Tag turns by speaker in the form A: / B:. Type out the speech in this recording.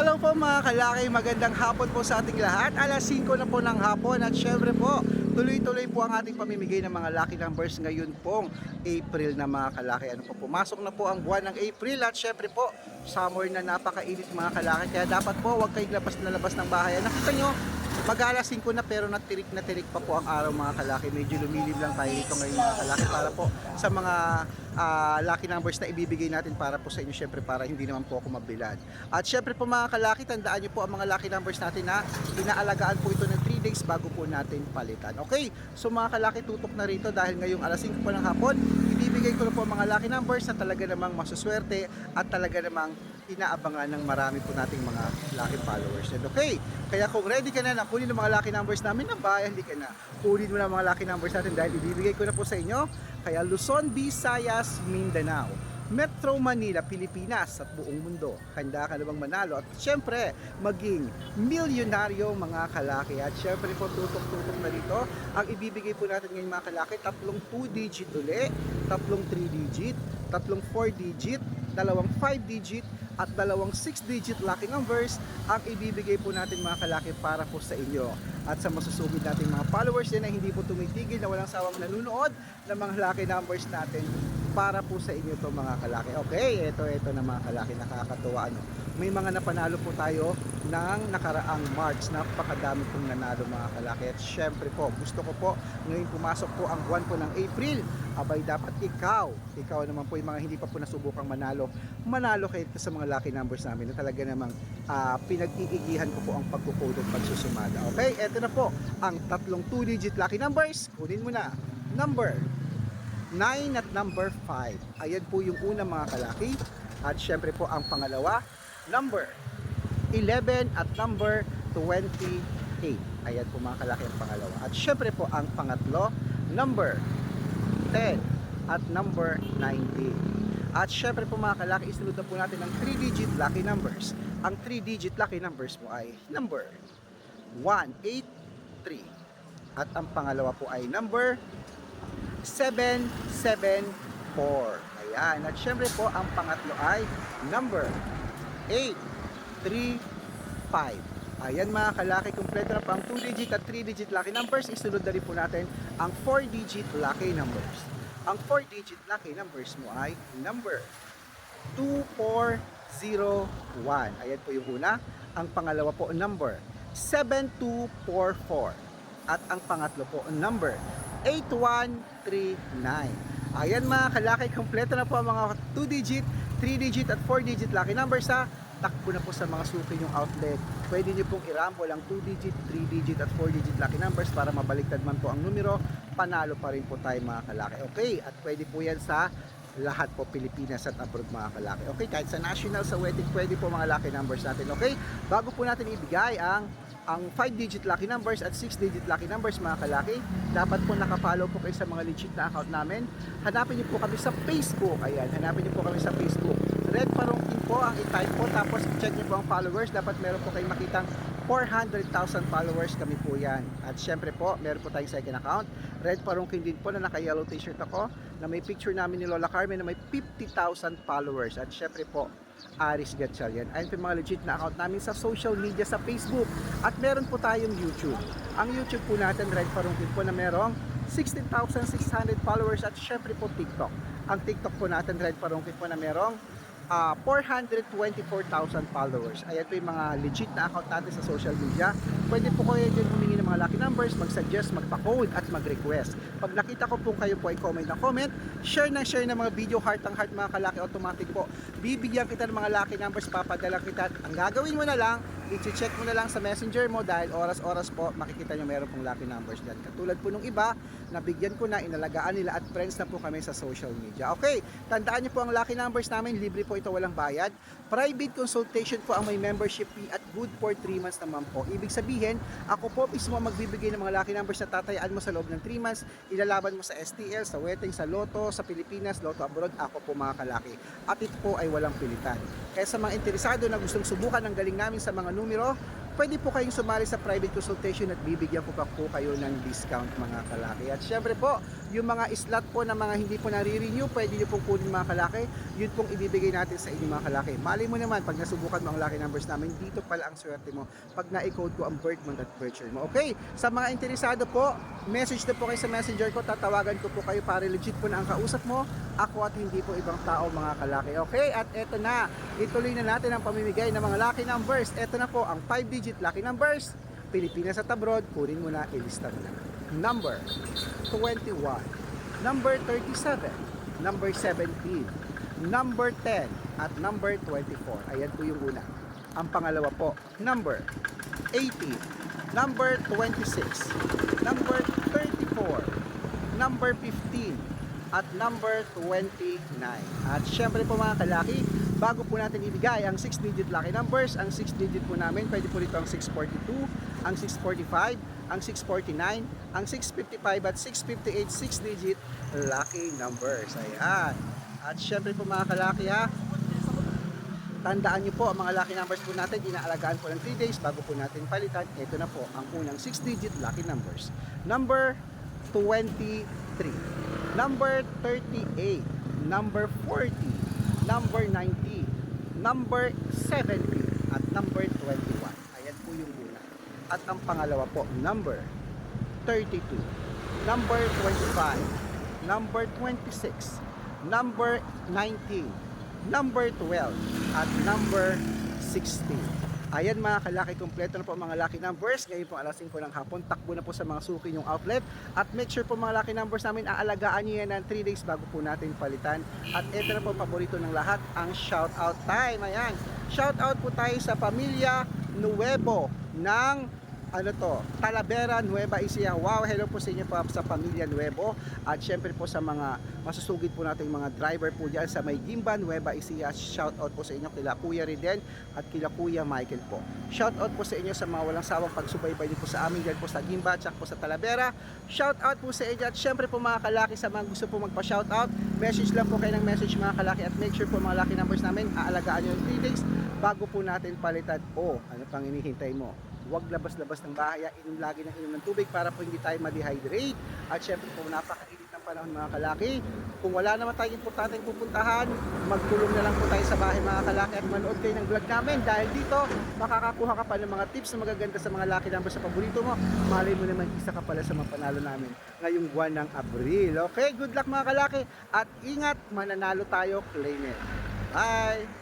A: Hello po mga kalaki, magandang hapon po sa ating lahat. Alas 5 na po ng hapon at syempre po, tuloy-tuloy po ang ating pamimigay ng mga lucky numbers ngayon pong April na mga kalaki. Ano po, pumasok na po ang buwan ng April at syempre po, summer na napakainit mga kalaki. Kaya dapat po, huwag kayong labas na labas ng bahay. Nakita nyo, mag-alas 5 na pero natirik na tirik pa po ang araw mga kalaki. Medyo lumilim lang tayo dito ngayon mga kalaki para po sa mga ah, lucky numbers na ibibigay natin para po sa inyo syempre para hindi naman po ako mabilad. At syempre po mga kalaki, tandaan nyo po ang mga lucky numbers natin na inaalagaan po ito ng 3 days bago po natin palitan. Okay, so mga kalaki tutok na rito dahil ngayong alas 5 po ng hapon, ibibigay ko na po ang mga lucky numbers na talaga namang masuswerte at talaga namang inaabangan ng marami po nating mga lucky followers. And okay, kaya kung ready ka na na kunin ang mga lucky numbers namin ng bayan, hindi ka na. Kunin mo na mga lucky numbers natin dahil ibibigay ko na po sa inyo. Kaya Luzon, Visayas, Mindanao, Metro Manila, Pilipinas at buong mundo. Handa ka na bang manalo? At syempre, maging milyonaryo mga kalaki. At syempre po, tutok-tutok na dito. Ang ibibigay po natin ngayon mga kalaki, tatlong 2-digit uli, tatlong 3-digit, tatlong 4-digit, dalawang 5-digit, at dalawang 6-digit lucky numbers ang ibibigay po natin mga kalaki para po sa inyo. At sa masusugid natin mga followers din na hindi po tumitigil na walang sawang nanonood ng mga lucky numbers natin para po sa inyo to mga kalaki. Okay, ito ito na mga kalaki nakakatuwa ano. May mga napanalo po tayo ng nakaraang March. Napakadami pong nanalo mga kalaki. At syempre po, gusto ko po ngayon pumasok po ang buwan po ng April. Abay dapat ikaw, ikaw naman po yung mga hindi pa po nasubukang manalo, manalo kayo sa mga lucky numbers namin na talaga namang ah, pinag-iigihan ko po ang pagkukode at pagsusumada. Okay, eto na po ang tatlong 2-digit lucky numbers. Kunin mo na. Number 9 at number 5. Ayan po yung una mga kalaki. At syempre po ang pangalawa, number 11 at number 28. Ayan po mga kalaki ang pangalawa. At syempre po ang pangatlo, number 10 at number 19. At syempre po mga kalaki, isunod po natin ang 3-digit lucky numbers. Ang 3-digit lucky numbers po ay number 183. At ang pangalawa po ay number 774. Ayan. At syempre po, ang pangatlo ay number 835. Ayan mga kalaki, kumpleto na po ang 2-digit at 3-digit lucky numbers. Isunod na rin po natin ang 4-digit lucky numbers. Ang 4-digit lucky numbers mo ay number 2401. Ayan po yung una. Ang pangalawa po, number 7244. At ang pangatlo po, number 8139. Ayan mga kalaki, kompleto na po ang mga 2-digit, 3-digit at 4-digit lucky numbers ha. Takbo na po sa mga suki yung outlet. Pwede nyo pong irambol ang 2-digit, 3-digit at 4-digit lucky numbers para mabaliktad man po ang numero. Panalo pa rin po tayo mga kalaki. Okay, at pwede po yan sa lahat po Pilipinas at abroad mga kalaki. Okay, kahit sa national, sa wedding, pwede po mga lucky numbers natin. Okay, bago po natin ibigay ang ang 5-digit lucky numbers at 6-digit lucky numbers mga kalaki, dapat po nakapollow po kayo sa mga legit na account namin. Hanapin niyo po kami sa Facebook. Ayan, hanapin niyo po kami sa Facebook. Red Parongkin po ang i-type po tapos check niyo po ang followers. Dapat meron po kayong makitang 400,000 followers kami po yan. At syempre po, meron po tayong second account. Red Parungkin din po na naka-yellow t-shirt ako na may picture namin ni Lola Carmen na may 50,000 followers. At syempre po, Aris Gatchal yan. Ayun po yung mga legit na account namin sa social media sa Facebook. At meron po tayong YouTube. Ang YouTube po natin, Red Parungkin po na merong 16,600 followers at syempre po TikTok. Ang TikTok po natin, Red Parungkin po na merong ah, 424,000 followers. Ayan po yung mga legit na account natin sa social media. Pwede po kayo din humingi ng mga lucky numbers, mag-suggest, magpa-code at mag-request. Pag nakita ko po kayo po ay comment na comment, share na share ng mga video, heart ang heart mga kalaki, automatic po. Bibigyan kita ng mga lucky numbers, papadala kita. Ang gagawin mo na lang, i-check mo na lang sa messenger mo dahil oras-oras po makikita nyo meron pong lucky numbers dyan. Katulad po nung iba, nabigyan ko na, inalagaan nila at friends na po kami sa social media. Okay, tandaan nyo po ang lucky numbers namin, libre po ito walang bayad. Private consultation po ang may membership fee at good for 3 months naman po. Ibig sabihin, ako po mismo ang magbibigay ng mga lucky numbers na tatayaan mo sa loob ng 3 months, ilalaban mo sa STL, sa wedding, sa Lotto, sa Pilipinas, Lotto abroad, ako po mga kalaki. At ito po ay walang pilitan. Kaya sa mga interesado na gustong subukan ang galing namin sa mga numero, pwede po kayong sumali sa private consultation at bibigyan po pa po kayo ng discount mga kalaki. At syempre po, yung mga slot po na mga hindi po nare-renew, pwede nyo pong kunin mga kalaki, yun pong ibibigay natin sa inyo mga kalaki. Mali mo naman, pag nasubukan mo ang lucky numbers namin, dito pala ang swerte mo pag na-code ko ang birth month at birth mo. Okay, sa mga interesado po, message na po kayo sa messenger ko, tatawagan ko po kayo para legit po na ang kausap mo, ako at hindi po ibang tao mga kalaki. Okay, at eto na, ituloy na natin ang pamimigay ng mga lucky numbers. Eto na po ang 5-digit lucky numbers. Pilipinas at abroad, kunin mo na, ilista mo na. Number 21, number 37, number 17, number 10, at number 24. Ayan po yung una. Ang pangalawa po, number 18, number 26, number 34, number 15, at number 29. At syempre po mga kalaki, bago po natin ibigay ang 6-digit lucky numbers, ang 6-digit po namin, pwede po rito ang 642, ang 645, ang 649, ang 655 at 658 6-digit lucky numbers. Ayan. At syempre po mga kalaki ha, tandaan nyo po ang mga lucky numbers po natin, inaalagaan po ng 3 days bago po natin palitan. Ito na po ang unang 6-digit lucky numbers. Number 23, number 38, number 40, number 90, number 70, at number 21. Ayan po yung una. At ang pangalawa po, number 32, number 25, number 26, number 19, number 12, at number 16. Ayan mga kalaki, kompleto na po ang mga lucky numbers. Ngayon po alas 5 ng hapon, takbo na po sa mga suki yung outlet. At make sure po mga lucky numbers namin, aalagaan nyo yan ng 3 days bago po natin palitan. At ito na po paborito ng lahat, ang shout out time. Ayan, shout out po tayo sa pamilya Nuevo ng ano to, Talavera, Nueva Ecija. Wow, hello po sa inyo po sa pamilya Nuevo. At syempre po sa mga masusugid po nating mga driver po dyan sa may Gimba, Nueva Ecija. Shout out po sa inyo kila Kuya Riden at kila Kuya Michael po. Shout out po sa inyo sa mga walang sawang pagsubaybay din po sa amin dyan po sa Gimba at po sa Talavera. Shout out po sa inyo at syempre po mga kalaki sa mga gusto po magpa-shout out. Message lang po kayo ng message mga kalaki at make sure po mga laki numbers namin aalagaan nyo yung 3 days bago po natin palitan. O, ano pang hinihintay mo? Huwag labas-labas ng bahay, inom lagi ng inom ng tubig para po hindi tayo ma-dehydrate. At syempre po napakainit ng panahon mga kalaki. Kung wala naman tayong importanteng pupuntahan, magkulong na lang po tayo sa bahay mga kalaki at manood kayo ng vlog namin dahil dito makakakuha ka pa ng mga tips na magaganda sa mga lucky numbers sa paborito mo. Malay mo naman isa ka pala sa mga panalo namin ngayong buwan ng Abril. Okay, good luck mga kalaki at ingat, mananalo tayo, claim it. Bye!